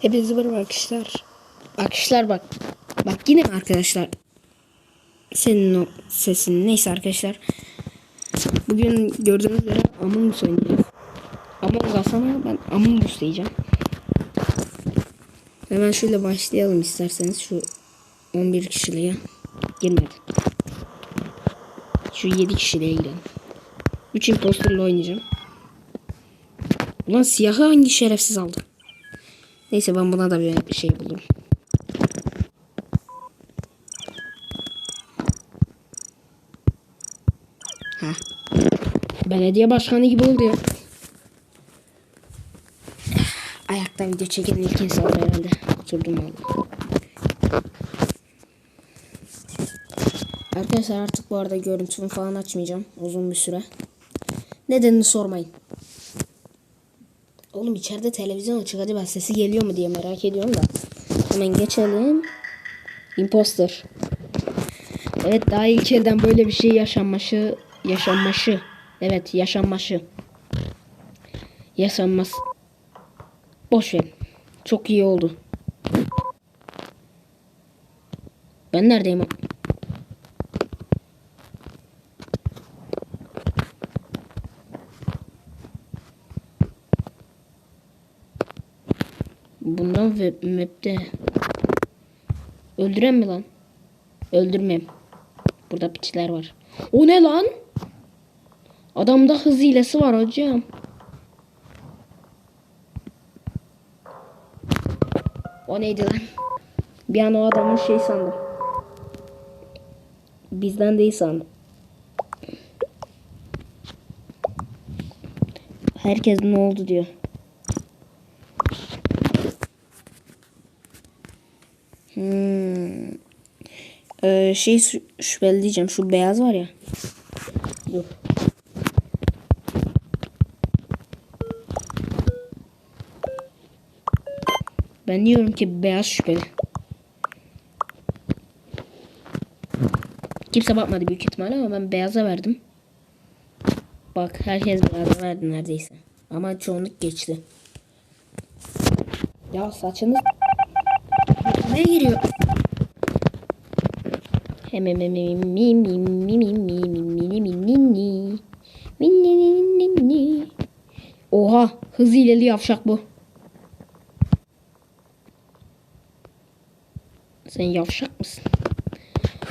Hepinize merhaba arkadaşlar. Arkadaşlar bak. Bak yine arkadaşlar? Senin o sesin. Neyse arkadaşlar. Bugün gördüğünüz üzere Among Us oynayacağız. Among Us ama ben Among Us diyeceğim. Hemen şöyle başlayalım isterseniz. Şu 11 kişiliğe girmedi. Şu 7 kişiliğe girelim. 3 imposterla oynayacağım. Ulan siyahı hangi şerefsiz aldı? Neyse ben buna da bir şey buldum. Ha. Belediye başkanı gibi oldu ya. Ayakta video çeken ilk insan herhalde. Oturdum valla. Arkadaşlar artık bu arada görüntümü falan açmayacağım uzun bir süre. Nedenini sormayın. Oğlum içeride televizyon açık acaba sesi geliyor mu diye merak ediyorum da. Hemen geçelim. Imposter. Evet daha ilk elden böyle bir şey yaşanması yaşanması. Evet yaşanması. Yaşanmaz. Boş ver. Çok iyi oldu. Ben neredeyim? Ve map'te öldüren mi lan? Öldürmem. Burada piçler var. O ne lan? Adamda hız hilesi var hocam. O neydi lan? Bir an o adamın şey sandım. Bizden değil sandım. Herkes ne oldu diyor. Ee, şey şü- şüpheli diyeceğim. Şu beyaz var ya. Dur. Ben diyorum ki beyaz şüpheli. Kimse bakmadı büyük ihtimalle ama ben beyaza verdim. Bak herkes beyaza verdi neredeyse. Ama çoğunluk geçti. Ya saçınız ne giriyor? Oha hız hileli yavşak bu. Sen yavşak mısın?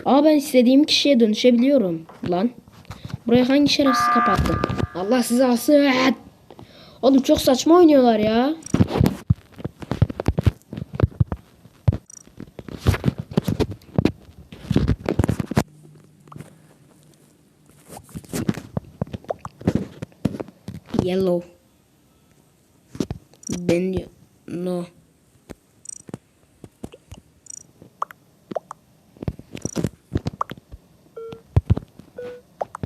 Aa ben istediğim kişiye dönüşebiliyorum lan. Burayı hangi şerefsiz kapattı? Allah sizi alsın. Oğlum çok saçma oynuyorlar ya. Yellow. Ben. No.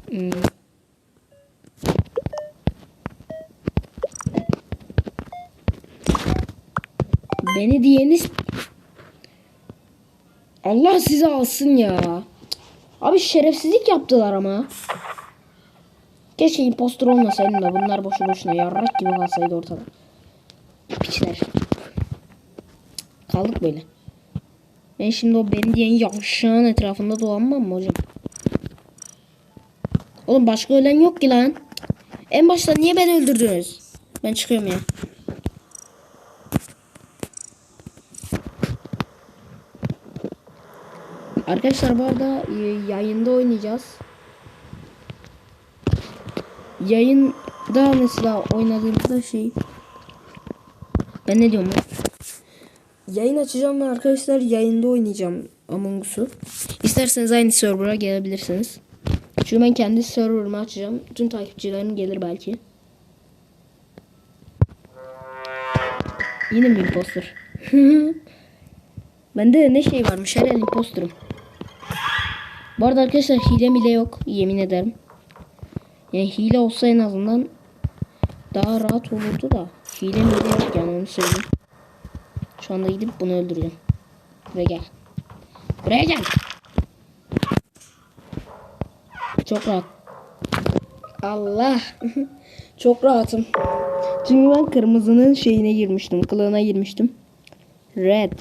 Hmm. Beni diyeniz Allah sizi alsın ya. Abi şerefsizlik yaptılar ama. Keşke impostor olmasaydım da bunlar boşu boşuna yarrak gibi kalsaydı ortada. Piçler. Kaldık böyle. Ben şimdi o beni diyen yavşağın etrafında dolanmam mı hocam? Oğlum başka ölen yok ki lan. En başta niye beni öldürdünüz? Ben çıkıyorum ya. Arkadaşlar bu arada e, yayında oynayacağız. Yayında mesela oynadığımızda şey ben ne diyorum? Yayın açacağım ve arkadaşlar yayında oynayacağım Among Us'u. İsterseniz aynı server'a gelebilirsiniz. Çünkü ben kendi server'ımı açacağım. Tüm takipçilerim gelir belki. Yine mi imposter? Bende ne şey varmış her el imposter'ım. Bu arada arkadaşlar hile mile yok yemin ederim. Yani hile olsa en azından daha rahat olurdu da hile mile yok yani onu söyleyeyim. Şu anda gidip bunu öldüreceğim. Buraya gel. Buraya gel. Çok rahat. Allah. Çok rahatım. Çünkü ben kırmızının şeyine girmiştim. Kılığına girmiştim. Red.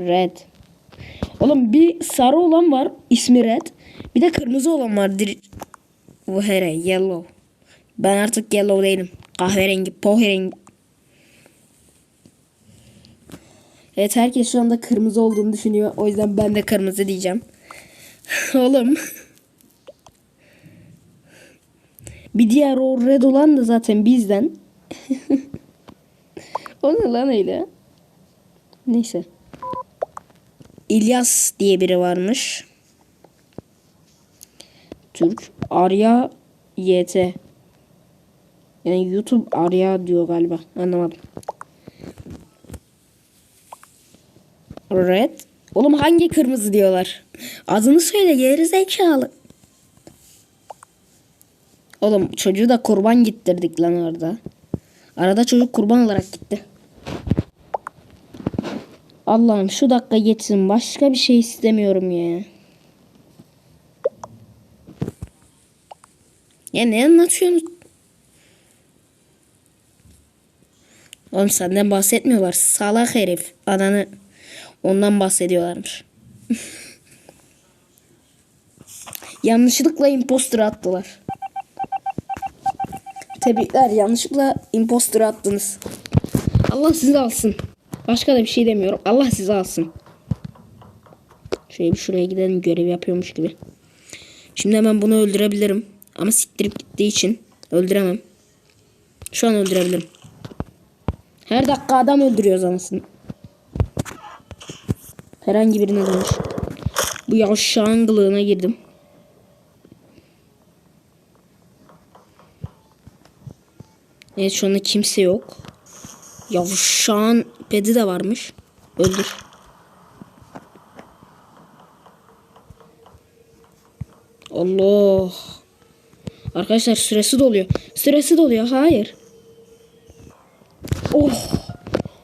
Red. Oğlum bir sarı olan var. ismi Red. Bir de kırmızı olan var. Bu here. Yellow. Ben artık yellow değilim. Kahverengi. Pohrengi. Evet herkes şu anda kırmızı olduğunu düşünüyor. O yüzden ben de kırmızı diyeceğim. Oğlum. Bir diğer o red olan da zaten bizden. o ne lan öyle? Neyse. İlyas diye biri varmış. Türk. Arya YT. Yani YouTube Arya diyor galiba. Anlamadım. Red. Oğlum hangi kırmızı diyorlar? Adını söyle geri zekalı. Oğlum çocuğu da kurban gittirdik lan orada. Arada çocuk kurban olarak gitti. Allah'ım şu dakika geçsin. Başka bir şey istemiyorum ya. Ya ne anlatıyorsun? Oğlum senden bahsetmiyorlar. Salak herif. Adanı ondan bahsediyorlarmış. Yanlışlıkla imposter attılar. Tebrikler yanlışlıkla imposter attınız. Allah sizi alsın. Başka da bir şey demiyorum. Allah sizi alsın. Şöyle bir şuraya gidelim görev yapıyormuş gibi. Şimdi hemen bunu öldürebilirim. Ama siktirip gittiği için öldüremem. Şu an öldürebilirim. Her dakika adam öldürüyoruz anasını. Herhangi birine dönüş. Bu yavşağın kılığına girdim. Evet şu anda kimse yok. Yavşağın pedi de varmış. Öldür. Allah. Arkadaşlar süresi doluyor. Süresi doluyor. Hayır. Oh.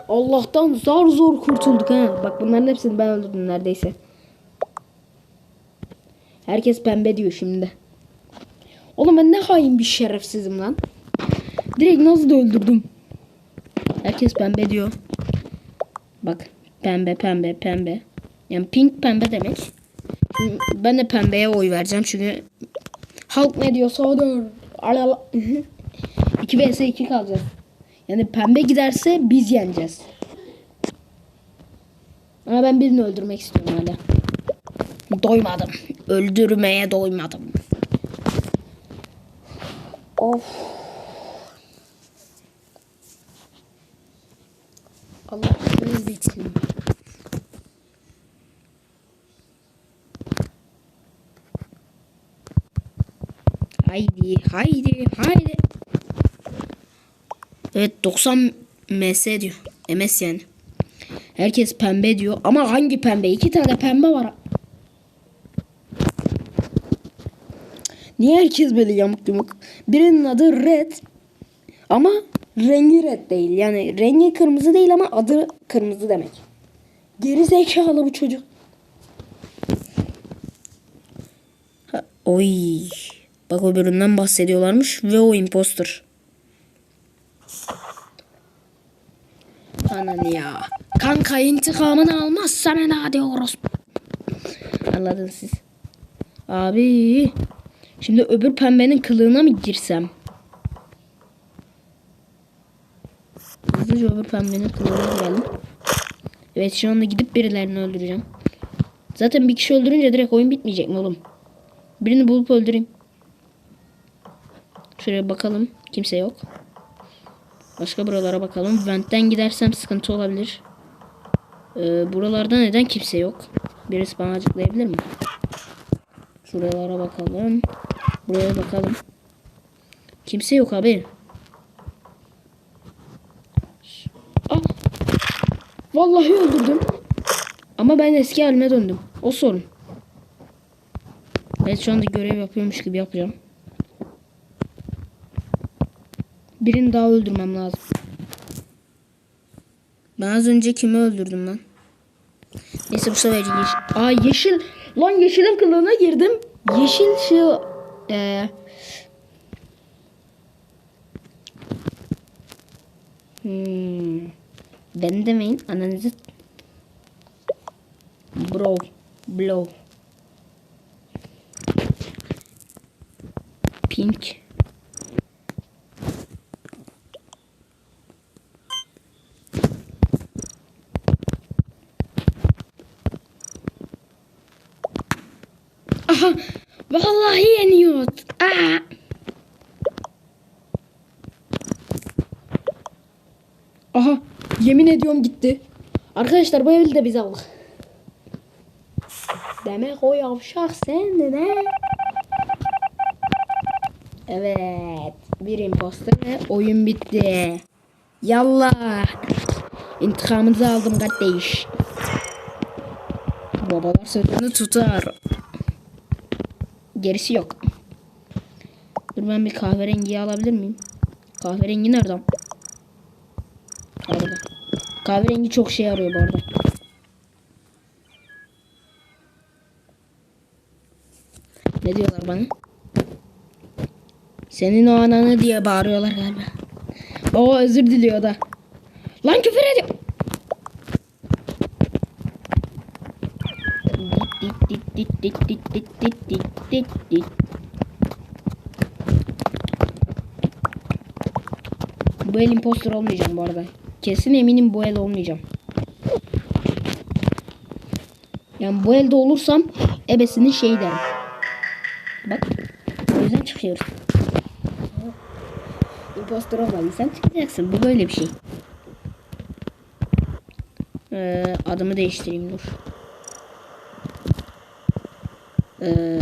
Allah'tan zar zor kurtulduk ha. Bak bunların hepsini ben öldürdüm neredeyse. Herkes pembe diyor şimdi. Oğlum ben ne hain bir şerefsizim lan. Direkt nasıl da öldürdüm. Herkes pembe diyor. Bak pembe pembe pembe. Yani pink pembe demek. Ben de pembeye oy vereceğim çünkü halk ne diyorsa odur. Alala. 2 vs 2 kalacağız. Yani pembe giderse biz yeneceğiz. Ama ben birini öldürmek istiyorum hala. Doymadım. Öldürmeye doymadım. Of. Allah seni bitsin. Haydi, haydi, haydi. Evet 90 MS diyor. MS yani. Herkes pembe diyor. Ama hangi pembe? İki tane pembe var. Niye herkes böyle yamuk yumuk? Birinin adı Red. Ama rengi red değil. Yani rengi kırmızı değil ama adı kırmızı demek. Geri zekalı bu çocuk. Oy. Bak öbüründen bahsediyorlarmış ve o imposter. Anan ya. Kanka intikamını almazsan ne hadi orospu. Anladınız siz. Abi. Şimdi öbür pembenin kılığına mı girsem? Hızlıca öbür pembenin kılığına girelim. Evet şu anda gidip birilerini öldüreceğim. Zaten bir kişi öldürünce direkt oyun bitmeyecek mi oğlum? Birini bulup öldüreyim. Şuraya bakalım. Kimse yok. Başka buralara bakalım. Vent'ten gidersem sıkıntı olabilir. Ee, buralarda neden kimse yok? Birisi bana açıklayabilir mi? Şuralara bakalım. Buraya bakalım. Kimse yok abi. Ah. Vallahi öldürdüm. Ama ben eski halime döndüm. O sorun. Evet şu anda görev yapıyormuş gibi yapacağım. Birini daha öldürmem lazım. Ben az önce kimi öldürdüm lan? Neyse bu sefer yeşil. Aa yeşil. Lan yeşilin kılığına girdim. Yeşil şu ee, hmm. Ben demeyin ananızı. Bro. Blow. Pink. Aha. Vallahi yeniyor. Aa. Aha. Yemin ediyorum gitti. Arkadaşlar bu evde de biz aldık. Demek o yavşak sendin he. Evet. Bir imposter ve oyun bitti. Yallah. İntikamınızı aldım kardeş. Babalar sözünü tutar. Gerisi yok. Dur ben bir kahverengiyi alabilir miyim? Kahverengi nereden? Orada. Kahverengi çok şey arıyor bu arada. Ne diyorlar bana? Senin o ananı diye bağırıyorlar galiba. Baba özür diliyor da. Lan küfür ediyor. Dit dit. Bu el imposter olmayacağım bu arada. Kesin eminim bu el olmayacağım. Yani bu elde olursam ebesinin şey derim. Bak. O yüzden çıkıyoruz. Imposter olmadıysan çıkacaksın. Bu böyle bir şey. Ee, adımı değiştireyim dur. Ee,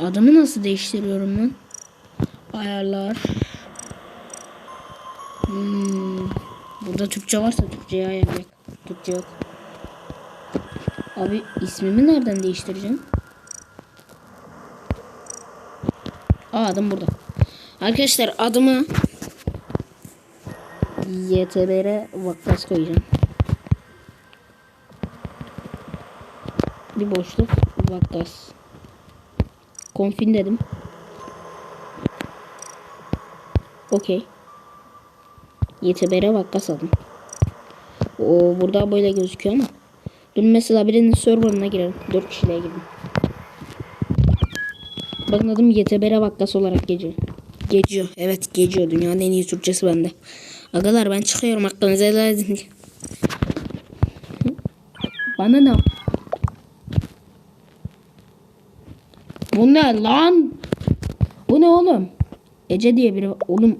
adımı nasıl değiştiriyorum ben? Ayarlar. Hmm, burada Türkçe varsa Türkçe'ye ayarlayalım. Türkçe yok. Abi ismimi nereden değiştireceğim? Aa adım burada. Arkadaşlar adımı YTBR Vakkas koyacağım. Bir boşluk Vakkas. Konfin dedim. Okey. YTBR Vakkas adım. O burada böyle gözüküyor ama. Dün mesela birinin serverına girelim. 4 kişiliğe girdim. Bakın adım YTBR Vakkas olarak geçiyor. Geçiyor. Evet geçiyor. Dünyanın en iyi Türkçesi bende. Agalar ben çıkıyorum. Hakkınızı helal edin. Bana ne? Bu ne lan? Bu ne oğlum? Ece diye biri. Oğlum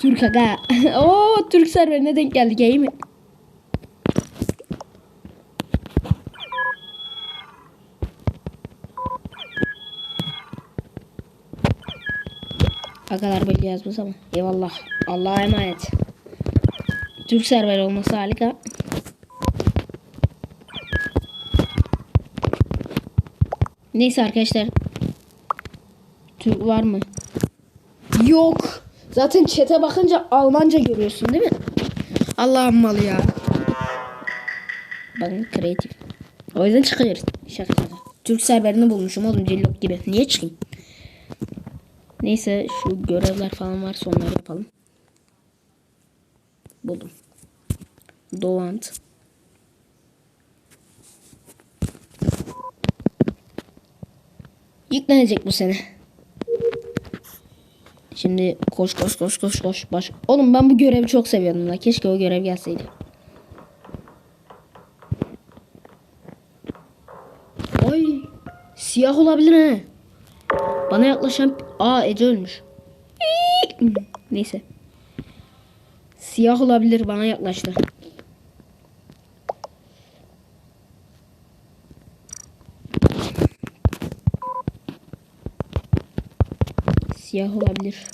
Türk aga. Oo Türk serverine denk geldik iyi mi? Agalar böyle yazmış ama. Eyvallah. Allah'a emanet. Türk server olması harika. Neyse arkadaşlar. Türk var mı? Yok. Zaten çete bakınca Almanca görüyorsun değil mi? Allah'ım malı ya. Bakın kreatif. O yüzden çıkıyoruz. Şaka şaka. Türk serverini bulmuşum oğlum cillok gibi. Niye çıkayım? Neyse şu görevler falan varsa onları yapalım. Buldum. Doğant. Yüklenecek bu sene. Şimdi koş koş koş koş koş baş. Oğlum ben bu görevi çok seviyordum da. Keşke o görev gelseydi. Ay siyah olabilir he. Bana yaklaşan aa Ece ölmüş. Neyse. Siyah olabilir bana yaklaştı. Siyah olabilir.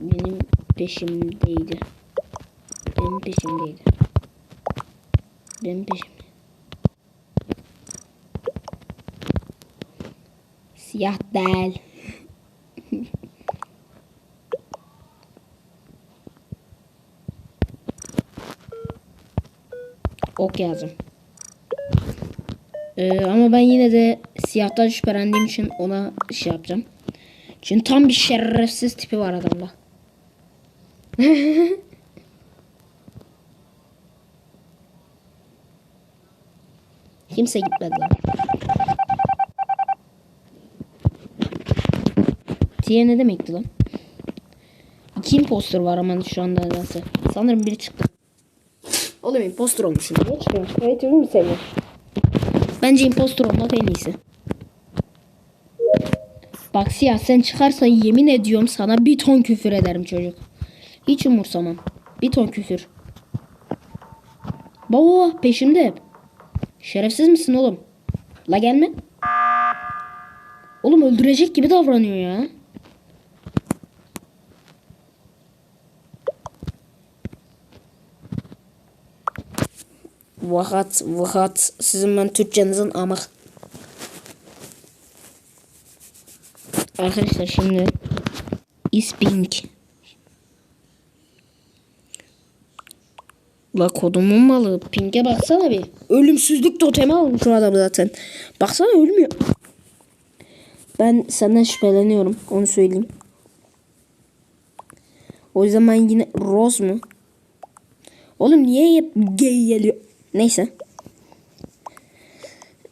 Benim peşimdeydi. Benim peşimdeydi. Benim peşimde. Siyah değil. ok yazdım. Ee, ama ben yine de siyahtan şüphelendiğim için ona şey yapacağım. Çünkü tam bir şerefsiz tipi var adamda. Kimse gitmedi lan. Tiye ne demekti lan? İki imposter var ama şu anda nedense. Sanırım biri çıktı. Oğlum imposter olmuşum. Niye çıkıyormuş? Kreatifi mi seviyor? Bence imposter olmak en iyisi. Bak siyah sen çıkarsan yemin ediyorum sana bir ton küfür ederim çocuk. Hiç umursamam. Bir ton küfür. Baba peşimde hep. Şerefsiz misin oğlum? La gelme. Oğlum öldürecek gibi davranıyor ya. Vakat vakat sizin ben Türkçenizin amak. Arkadaşlar şimdi isping. La kodumun malı. Pink'e baksana bir. Ölümsüzlük totemi almış o adam zaten. Baksana ölmüyor. Ben senden şüpheleniyorum. Onu söyleyeyim. O zaman yine Rose mu? Oğlum niye hep gay geliyor? Neyse.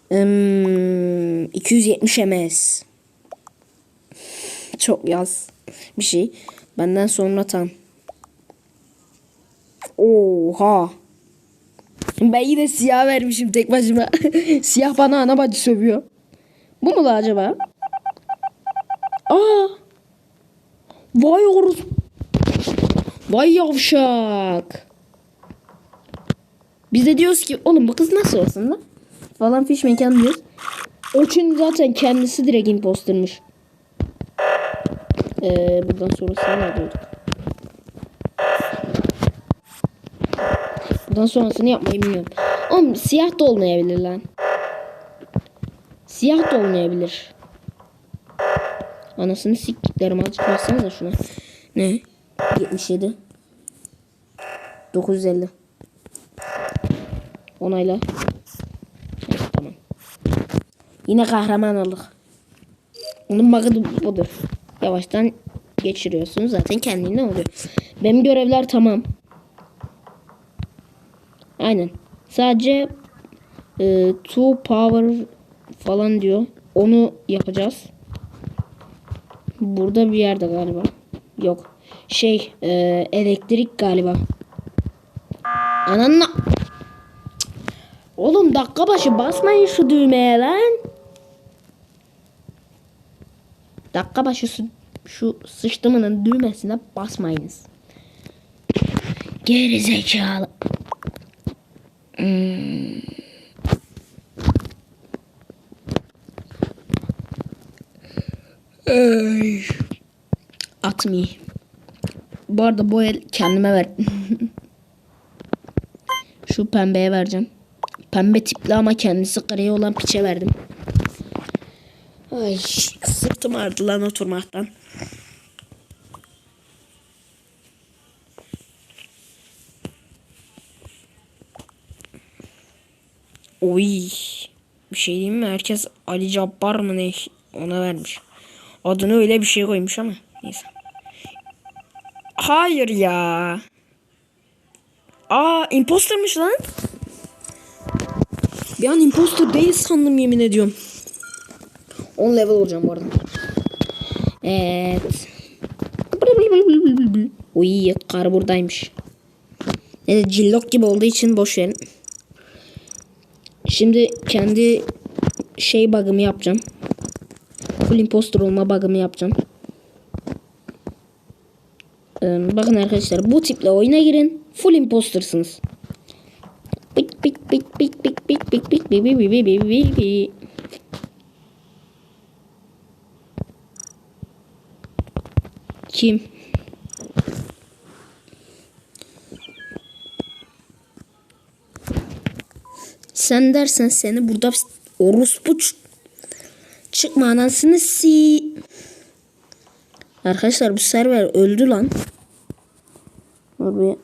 Hmm, 270 ms. Çok yaz bir şey. Benden sonra tam. Oha. Ben yine siyah vermişim tek başıma. siyah bana ana bacı sövüyor. Bu mu acaba? Aa. Vay orus. Vay yavşak. Biz de diyoruz ki oğlum bu kız nasıl olsun lan? Falan fiş mekan diyoruz. Orçun zaten kendisi direkt impostermış. Ee, buradan sonrasını ne yapıyorduk? Buradan sonrasını yapmayı bilmiyorum. Oğlum siyah da olmayabilir lan. Siyah da olmayabilir. Anasını siktiklerim azıcık baksanıza şuna. Ne? 77. 950. Onayla. Evet, tamam. Yine kahraman olduk. Onun bug'ı budur. Yavaştan geçiriyorsun zaten kendinden oluyor. Benim görevler tamam. Aynen. Sadece e, two power falan diyor. Onu yapacağız. Burada bir yerde galiba. Yok. Şey e, elektrik galiba. Ananla. Oğlum dakika başı basmayın şu düğmeye lan. Dakika başı şu, sıçtımının düğmesine basmayınız. Geri zekalı. Hmm. Ay. Atmayayım. Bu arada bu el kendime ver. Şu pembeye vereceğim. Pembe tipli ama kendisi gri olan piçe verdim. Ay sırtım ağrıdı lan oturmaktan. Oy. Bir şey diyeyim mi? Herkes Ali Cabbar mı ne ona vermiş. Adını öyle bir şey koymuş ama. Neyse. Hayır ya. Aa impostermış lan. Bir an imposter değil sandım yemin ediyorum. 10 level olacağım bu arada. Evet. Uy kar buradaymış. Neyse cillok gibi olduğu için boş verin. Şimdi kendi şey bug'ımı yapacağım. Full imposter olma bug'ımı yapacağım. Ee, bakın arkadaşlar bu tiple oyuna girin. Full impostersınız. Bik bik bik bik bik bik bik bik bik bik bik bik bik Kim? Sen dersen seni burada orospu çıkma anasını si. Arkadaşlar bu server öldü lan. Dur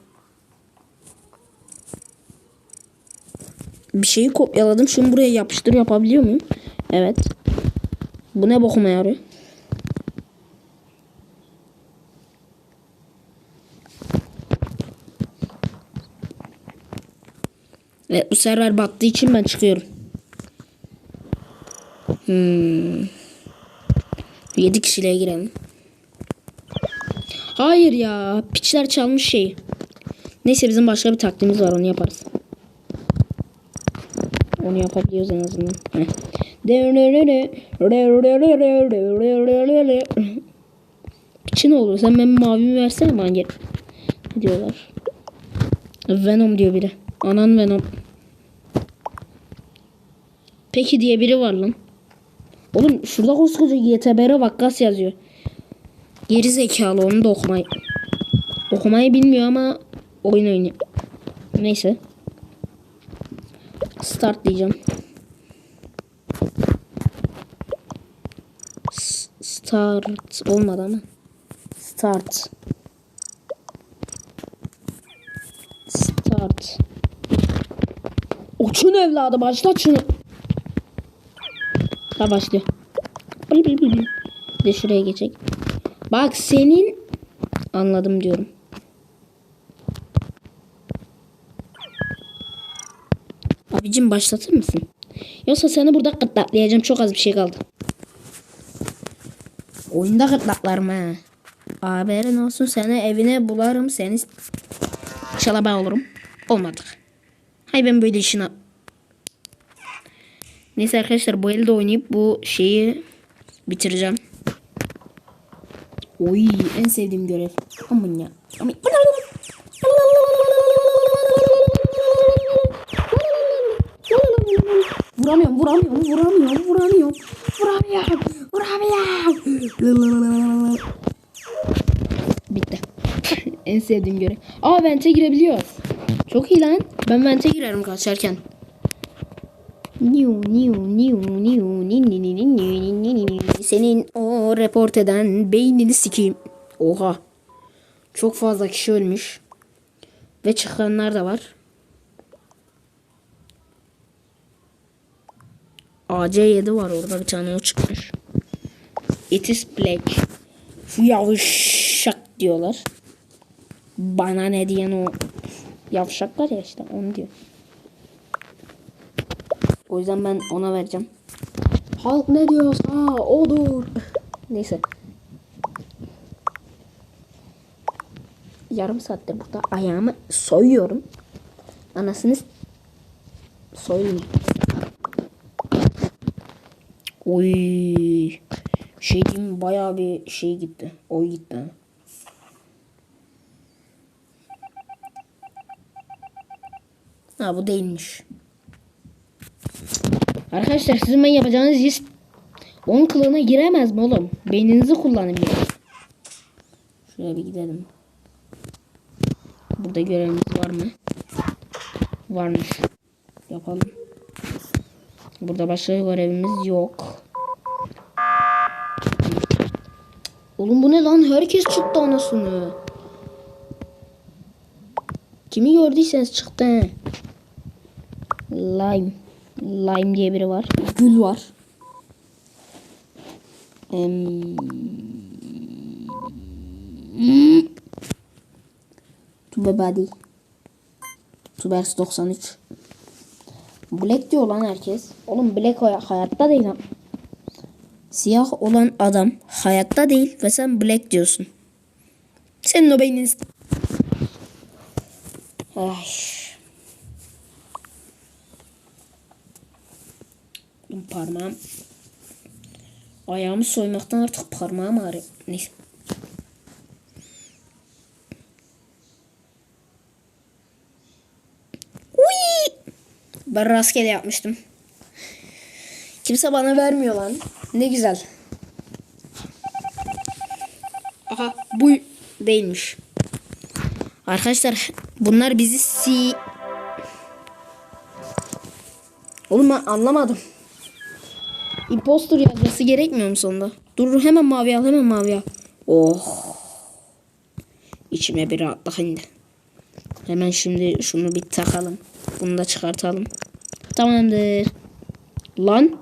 bir. Şeyi kopyaladım. Şunu buraya yapıştır yapabiliyor muyum? Evet. Bu ne bokuma yarıyor? Evet bu server battığı için ben çıkıyorum. Hmm. 7 kişiyle girelim. Hayır ya. Piçler çalmış şeyi. Neyse bizim başka bir taktiğimiz var onu yaparız. Onu yapabiliyoruz en azından. Piçi ne olur? Sen benim mavimi versene bana gel. Ne diyorlar? Venom diyor biri. Anan Venom. Peki diye biri var lan. Oğlum şurada koskoca YTBR vakkas yazıyor. Geri zekalı onu da okumayı. Okumayı bilmiyor ama oyun oynuyor. Neyse. Start diyeceğim. S- Start olmadı ama. Start. Start. Uçun evladı başlat şunu. Ha başlıyor. De şuraya geçecek. Bak senin anladım diyorum. Abicim başlatır mısın? Yoksa seni burada gırtlaklayacağım. Çok az bir şey kaldı. Oyunda gırtlaklarım ha. Haberin olsun seni evine bularım. Seni ben olurum. Olmadık. Hay ben böyle işine Neyse arkadaşlar bu elde oynayıp bu şeyi bitireceğim. Oy en sevdiğim görev. Aman ya. Aman. Vuramıyorum, vuramıyorum, vuramıyorum, vuramıyorum. Vuramıyorum, vuramıyorum. Bitti. en sevdiğim görev. Aa vente girebiliyor. Çok iyi lan. Ben vente girerim kaçarken. Senin o report eden beynini sikeyim. Oha. Çok fazla kişi ölmüş. Ve çıkanlar da var. AC7 var orada bir tane o çıkmış. It is black. Yavşak diyorlar. Bana ne diyen o yavşak ya işte onu diyor. O yüzden ben ona vereceğim. Halk ne diyorsa odur. Neyse. Yarım saatte burada ayağımı soyuyorum. Anasını s- soyayım. Oy. Şey diyeyim bayağı bir şey gitti. Oy gitti. Ha bu değilmiş. Arkadaşlar sizin ben yapacağınız iş 10 kılığına giremez mi oğlum? Beyninizi kullanın bir. Şuraya bir gidelim. Burada görevimiz var mı? Varmış. Yapalım. Burada başka görevimiz yok. Oğlum bu ne lan? Herkes çıktı anasını. Kimi gördüyseniz çıktı. he. Lime. Lime diye biri var. Gül var. Hmm. Tube Body. Tubers 93. Black diyor lan herkes. Oğlum Black hayatta değil lan. Siyah olan adam hayatta değil ve sen Black diyorsun. Senin o beynin... Ay. Benim parmağım ayağımı soymaktan artık parmağım ağrıyor. Neyse. Uy! Ben rastgele yapmıştım. Kimse bana vermiyor lan. Ne güzel. Aha bu değilmiş. Arkadaşlar bunlar bizi si... Oğlum ben anlamadım. Impostor yazması gerekmiyor mu sonunda? Dur hemen mavi al hemen mavi al. Oh. İçime bir rahatlık indi. Hemen şimdi şunu bir takalım. Bunu da çıkartalım. Tamamdır. Lan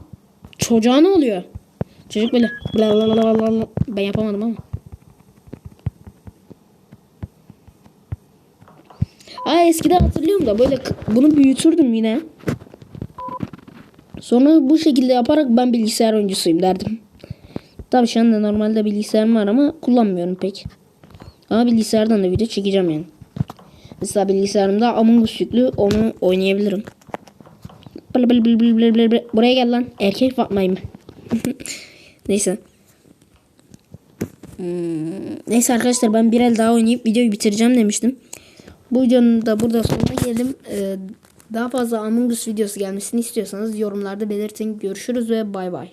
çocuğa ne oluyor? Çocuk böyle ben yapamadım ama. Aa eskiden hatırlıyorum da böyle bunu büyütürdüm yine. Sonra bu şekilde yaparak ben bilgisayar oyuncusuyum derdim. Tabii şu anda normalde bilgisayarım var ama kullanmıyorum pek. Ama bilgisayardan da video çekeceğim yani. Mesela bilgisayarımda Among Us yüklü onu oynayabilirim. Buraya gel lan. Erkek Fatma'yım. Neyse. Hmm, Neyse arkadaşlar ben bir el daha oynayıp videoyu bitireceğim demiştim. Bu videonun da burada sonuna geldim. Ee, daha fazla Among Us videosu gelmesini istiyorsanız yorumlarda belirtin. Görüşürüz ve bay bay.